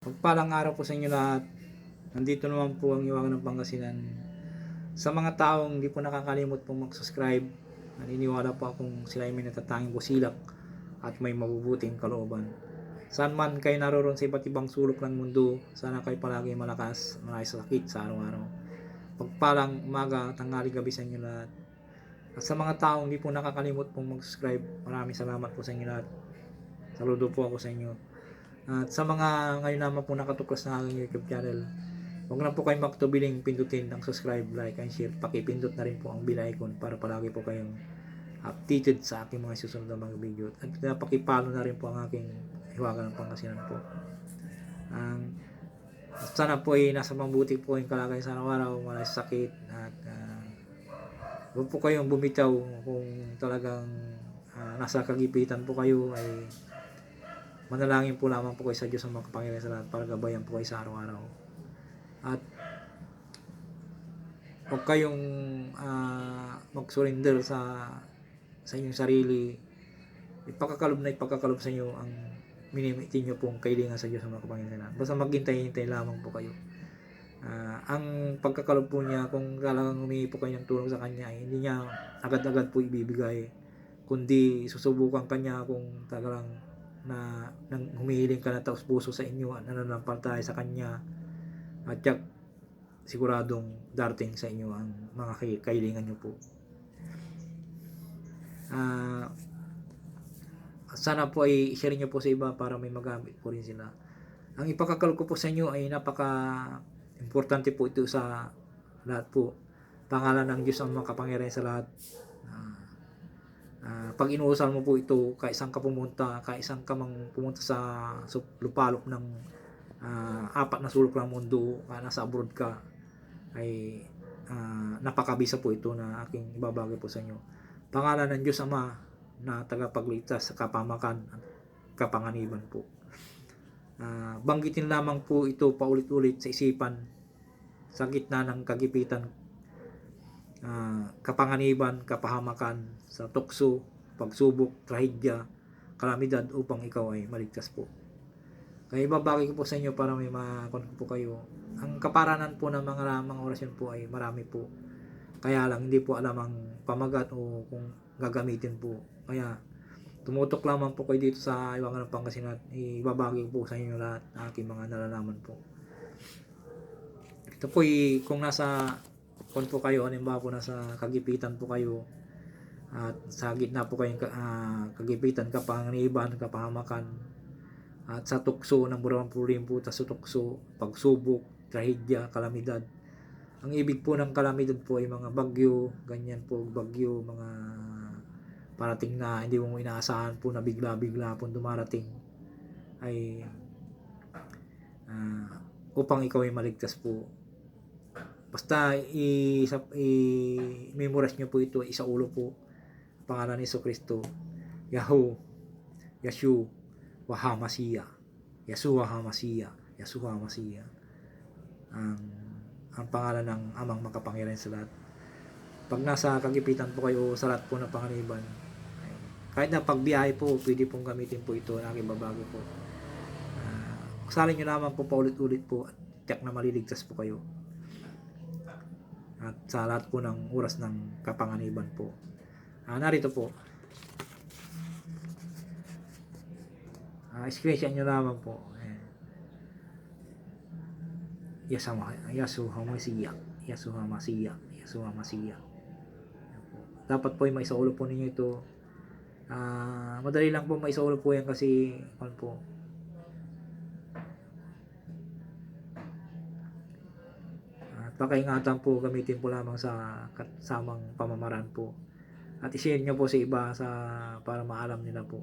Pagpalang araw po sa inyo lahat. Nandito naman po ang Iwangan ng Pangasinan. Sa mga taong hindi po nakakalimot pong mag-subscribe, naniniwala po akong sila ay may natatanging busilak at may mabubuting kalooban. Saan man kayo naroon sa iba't ibang sulok ng mundo, sana kayo palagi malakas, malay sa sakit sa araw-araw. Pagpalang umaga, tanghali, gabi sa inyo lahat. At sa mga taong hindi po nakakalimot pong mag-subscribe, maraming salamat po sa inyo lahat. Saludo po ako sa inyo. At sa mga ngayon naman po nakatuklas na aking YouTube channel, huwag na po kayong magtubiling pindutin ang subscribe, like, and share. Pakipindot na rin po ang bell icon para palagi po kayong updated sa aking mga susunod na mga video. At uh, pakipalo na rin po ang aking hiwaga ng pangasinan po. Ang sana po ay nasa mabuti po yung kalagayan sa araw-araw, wala sakit at uh, huwag po kayong bumitaw kung talagang ah, nasa kagipitan po kayo ay manalangin po lamang po kayo sa Diyos ang makapangyarihan sa lahat para gabayan po kayo sa araw-araw. At huwag kayong ah, mag-surrender sa sa inyong sarili. Ipakakalob na ipakakalob sa inyo ang minimitin nyo pong kailangan sa Diyos ang makapangyarihan sa lahat. Basta maghintay-hintay lamang po kayo. Ah, ang pagkakalob po niya, kung talagang humingi po kayo ng tulong sa Kanya, ay hindi niya agad-agad po ibibigay. Kundi susubukan Kanya kung talagang na nang humihiling ka na taos puso sa inyo at nananampalataya sa Kanya at tiyak siguradong darating sa inyo ang mga kailangan nyo po. Ah, sana po ay share nyo po sa iba para may magamit po rin sila. Ang ipakakal ko po sa inyo ay napaka importante po ito sa lahat po. Pangalan ng Diyos ang makapangyarihan sa lahat. Ah, ah, pag inuusan mo po ito, kaisang ka pumunta, kaisang ka mang pumunta sa, sa ng ah, apat na sulok ng mundo, ah, nasa abroad ka, ay ah, napakabisa po ito na aking ibabagay po sa inyo. Pangalan ng Diyos Ama na tagapagligtas sa kapamakan at kapanganiban po. Ah, banggitin lamang po ito paulit-ulit sa isipan sa gitna ng kagipitan, kapanganiban, kapahamakan, sa tukso, pagsubok, trahedya, kalamidad upang ikaw ay maligtas po. Kaya ibabagay ko po sa inyo para may makon po kayo. Ang kaparanan po ng mga mga orasyon po ay marami po. Kaya lang hindi po alam ang pamagat o kung gagamitin po. Kaya tumutok lamang po kayo dito sa Iwangan ng Pangasinan at ibabagay ko po sa inyo lahat ng aking mga nalalaman po. Ito po kung nasa kung po kayo, halimbawa po nasa kagipitan po kayo at sa gitna po kayong ka- ah, kagipitan, kapanganiban, kapahamakan at sa tukso ng burawang pulim po sa tukso, pagsubok, trahedya, kalamidad. Ang ibig po ng kalamidad po ay mga bagyo, ganyan po bagyo, mga parating na hindi mo inaasahan po na bigla-bigla po dumarating ay ah, upang ikaw ay maligtas po. Basta i, sa, i memorize nyo po ito isa ulo po. Pangalan ni Yesu Kristo Yahoo Yeshu Wahamasiya Yeshua Hamasiya Yeshua Hamasiya ang ang pangalan ng amang makapangyarihan sa lahat. Pag nasa kagipitan po kayo sa lahat po ng panganiban kahit na pagbiyahe po pwede pong gamitin po ito na aking babago po. Uh, salin nyo naman po paulit-ulit po at tiyak na maliligtas po kayo at sa lahat po ng oras ng kapanganiban po Ah, narito po. Ah, screenshot nyo lamang po. Ayan. Yasama, Yasuha Masiya. Yasuha Masiya. Yasuha Masiya. Ayan po. Dapat po ay may saulo po ninyo ito. Ah, madali lang po may saulo po yan kasi ano po. Pakaingatan po gamitin po lamang sa kasamang pamamaraan po at i-share nyo po sa iba sa para maalam nila po.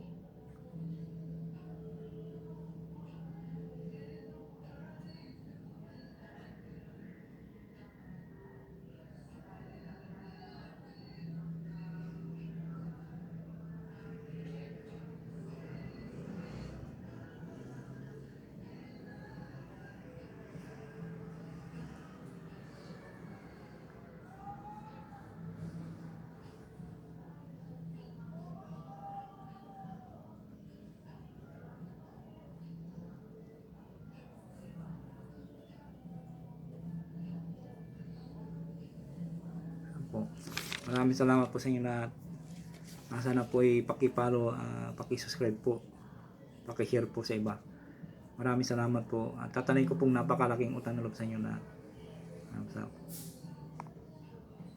Maraming salamat po sa inyo lahat. Ah, sana po ay pakipalo, ah, pakisubscribe po, pakishare po sa iba. Maraming salamat po. At tatanayin ko pong napakalaking utang na loob sa inyo lahat. Maraming salamat.